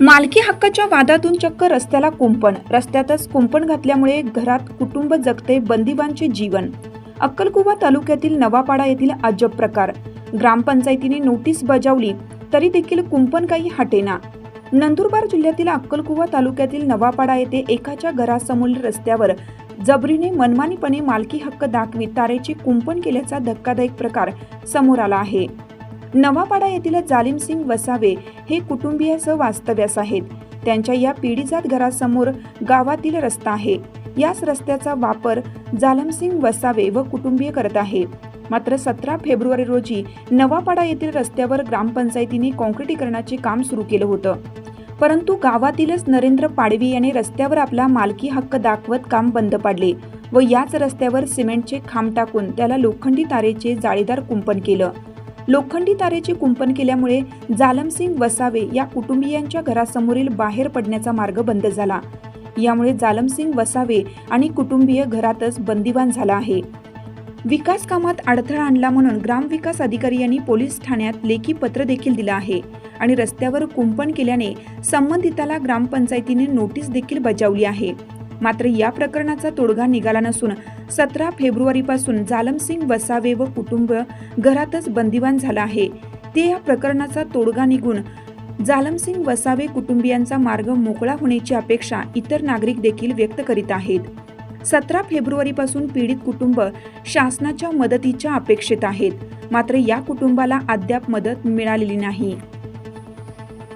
मालकी हक्काच्या वादातून चक्क रस्त्याला कुंपण. रस्त्यातच कुंपण घातल्यामुळे घरात कुटुंब जगते बंदिवांचे जीवन. अक्कलकुवा तालुक्यातील नवापाडा येथील अजब प्रकार. ग्रामपंचायतीने नोटीस बजावली तरी देखील कुंपण काही हटेना. नंदुरबार जिल्ह्यातील अक्कलकुवा तालुक्यातील नवापाडा येथे एकाच्या घरासमोरील रस्त्यावर जबरीने मनमानीपणे मालकी हक्क दाखवीत तारेचे कुंपण केल्याचा धक्कादायक प्रकार समोर आला आहे. नवापाडा येथील जालिम सिंग वसावे हे कुटुंबियासह वास्तव्यास आहेत. त्यांच्या या पिढीजात घरासमोर गावातील रस्ता आहे. याच रस्त्याचा वापर जालमसिंग वसावे व कुटुंबीय करत आहे. मात्र सतरा फेब्रुवारी रोजी नवापाडा येथील रस्त्यावर ग्रामपंचायतीने कॉन्क्रिटीकरणाचे काम सुरू केलं होतं. परंतु गावातीलच नरेंद्र पाडवी याने रस्त्यावर आपला मालकी हक्क दाखवत काम बंद पाडले व याच रस्त्यावर सिमेंटचे खांब टाकून त्याला लोखंडी तारेचे जाळीदार कुंपण केलं. लोखंडी तारेचे कुंपण केल्यामुळे जालमसिंग वसावे या कुटुंबियांच्या घरासमोरील बाहेर पडण्याचा मार्ग बंद झाला. यामुळे जालमसिंग वसावे आणि कुटुंबीय घरातच बंदिवान झाला आहे. विकास कामात अडथळा आणला म्हणून ग्रामविकास अधिकारी यांनी पोलीस ठाण्यात लेखी पत्र देखील दिलं आहे आणि रस्त्यावर कुंपण केल्याने संबंधिताला ग्रामपंचायतीने नोटीस देखील बजावली आहे. मात्र या प्रकरणाचा तोडगा निघाला नसून सतरा फेब्रुवारीपासून जालमसिंग वसावे व कुटुंब घरातच बंदिवान झाला आहे. ते या प्रकरणाचा तोडगा निघून जालमसिंग वसावे कुटुंबियांचा मार्ग मोकळा होण्याची अपेक्षा इतर नागरिक देखील व्यक्त करीत आहेत. सतरा फेब्रुवारीपासून पीडित कुटुंब शासनाच्या मदतीच्या अपेक्षेत आहेत. मात्र या कुटुंबाला अद्याप मदत मिळालेली नाही.